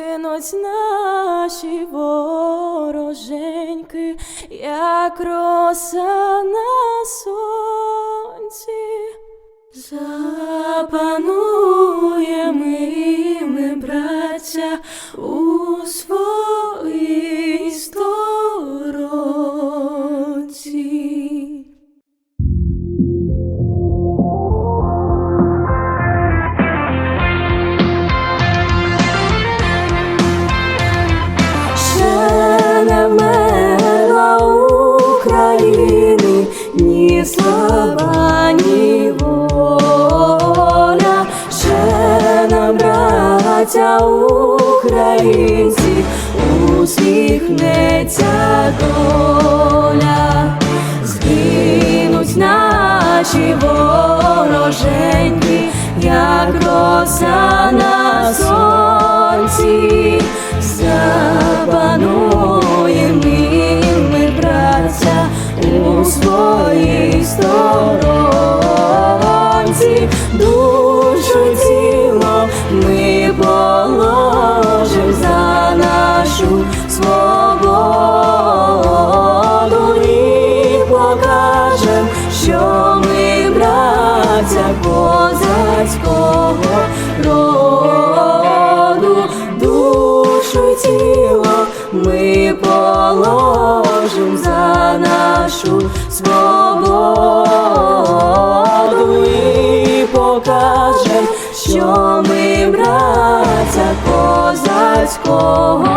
Згинуть наші вороженьки, як роса на сонці. Запануємо ми, браття, у своїй українці, усміхнеться доля, згинуть наші вороженьки, як роса на сонці. Запануємо ми, браття, у своїй сторонці, браття козацького роду, душу й тіло ми положим за нашу свободу. І покажем, що ми браття козацького